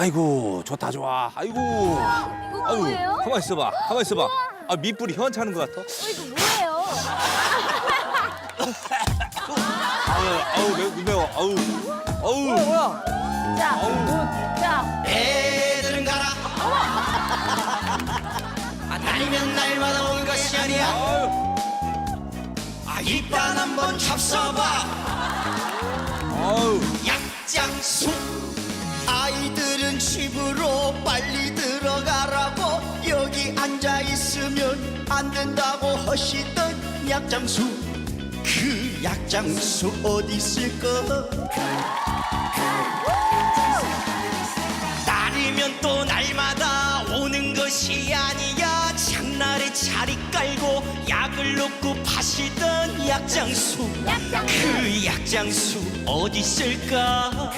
아이고 좋다 좋아. 아이고. 이거 아유 뭐예요? 가만 있어봐. 가만 있어봐. 아 밑불이 현차는 것 같아. 어, 이거 뭐예요? 아우 아우 매우 매워. 아우 아우. 자, 자, 애들은 가라 아, 다니면 날마다 온 것이 아니야 아우 아 일단 한번 잡숴봐 아우. 약장 수 안 된다고 하시던 약장수. 그 약장수 어디 있을까? 날이면 또 날마다 오는 것이 아니야. 장날에 자리 깔고 약을 놓고 파시던 약장수. 약장수. 그 약장수 어디 있을까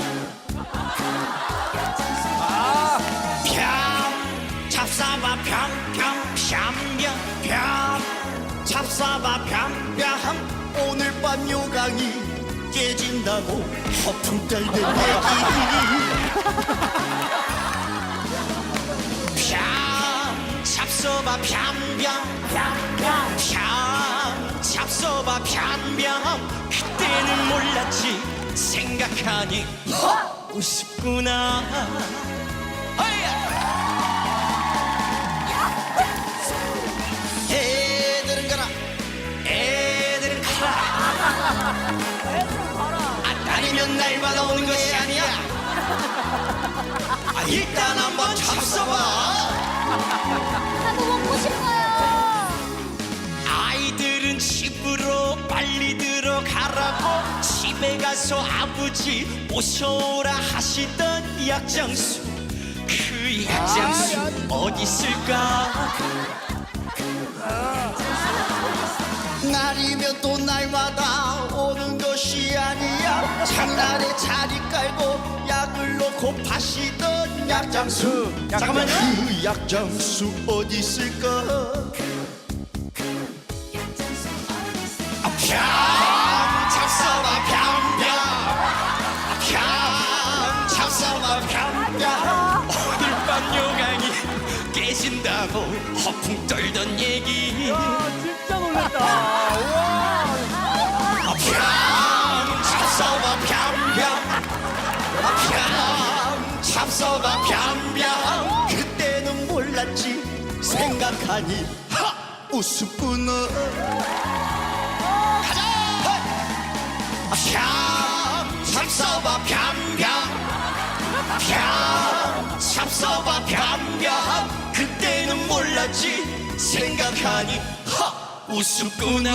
사바 평평 오늘 밤 요강이 깨진다고 허풍 떨던 얘기 뺨 잡숴봐 뺨병 뺨병 잡숴봐 뺨병 그때는 몰랐지 생각하니. 헉 우습구나 안 다니면 날마다 오는 것이 아니야. 아, 일단 한번 잡숴봐. 나도 먹고 싶어요. 아이들은 집으로 빨리 들어가라고 집에 가서 아버지 모셔오라 하시던 약장수. 그 약장수 어디 있을까? 날 또 날마다 오는 것이 아니야 장날에 자리 깔고 약을 놓고 파시던 약장수 잠깐만 그 약장수 어디 있을까 평 잡숴봐 평평 평 잡숴봐 평평 오늘 밤 요강이 깨진다고 허풍 떨던 얘기 진짜 놀랬다. 우와. 평 잡숴봐 평평 평 잡숴봐 평평 그때는 몰랐지 생각하니. 하 우습구나. 가자 평 잡숴봐 평평 평 잡숴봐 평평 그때는 몰랐지 생각하니. 하 우습구나